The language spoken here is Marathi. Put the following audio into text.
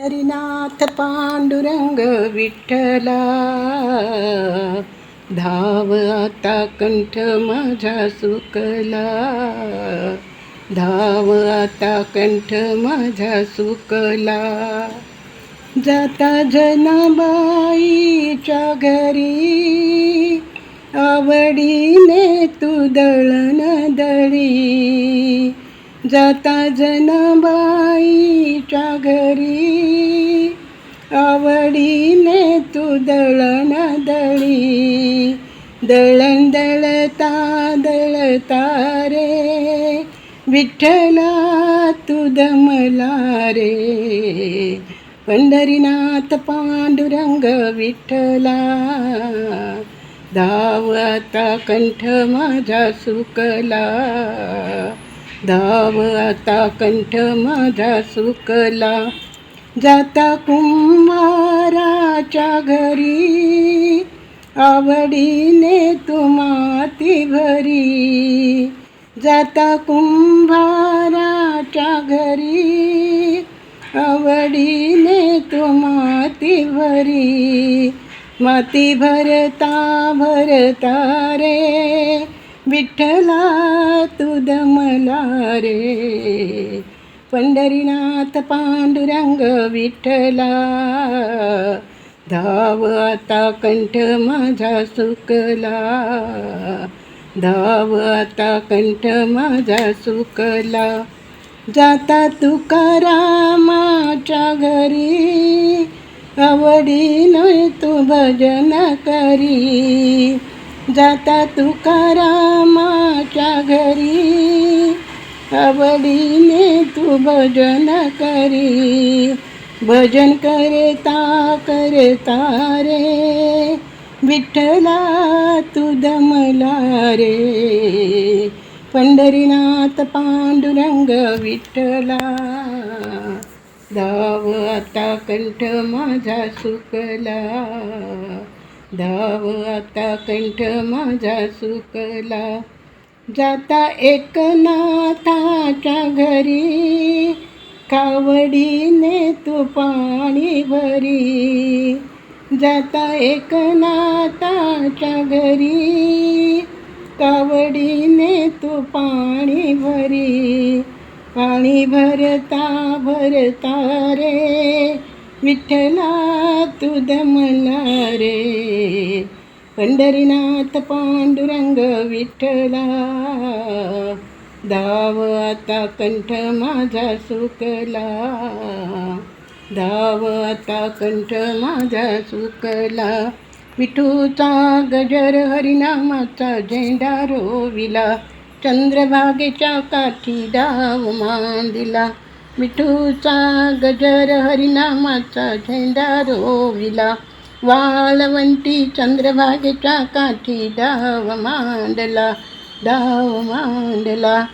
हरिनाथ पांडुरंग विठ्ठला. धाव आता कंठ माझा सुकला. धाव आता कंठ माझा सुकला. जाता जनाबाईच्या घरी आवडीने तू दळण दळी. जाता जनाबाईच्या घरी. आवडीने तू दळण दळी. दळण दळता दळता रे. विठ्ठला तू दमला रे. पंढरीनाथ पांडुरंग विठ्ठला. धावता कंठ माझा सुकला. धाव आता कंठ माझा सुकला. जाता कुंभाराच्या घरी. आवडीने तू माती भरी. जाता कुंभाराच्या घरी. आवडीने तू भरी. माती भरता भरता रे. विठ्ठला तू दमला रे पंढरीनाथ पांडुरंग विठ्ठला. धाव आता कंठ माझा सुकला धाव आता कंठ माझा सुकला. जाता तुकारामाच्या घरी आवडीनं तू भजन करी. जाता तुकारामाच्या घरी? आवडीने तू भजन करी. भजन करता करता रे. विठ्ठला तू दमला रे. पंढरीनाथ पांडुरंग विठ्ठला. धाव आता कंठ माझा सुकला. धाव आता कंठ माझा सुकला. जाता एकनाथाच्या घरी. कावडीने तू पाणी भरी. जाता एकनाथाच्या घरी. कावडीने तू पाणी भरी. पाणी भरता भरता रे. विठ्ठला तू दमला रे. पंढरीनाथ पांडुरंग विठ्ठला. धाव आता कंठ माझा सुकला. धाव आता कंठ माझा सुकला. विठूचा गजर हरिनामाचा झेंडा रोविला. चंद्रभागेच्या काठी डाव मांदिला विठूचा गजर हरिनामाचा झेंडा रोविला. वाळवंटी चंद्रभागेच्या काठी डाव मांडला डाव मांडला.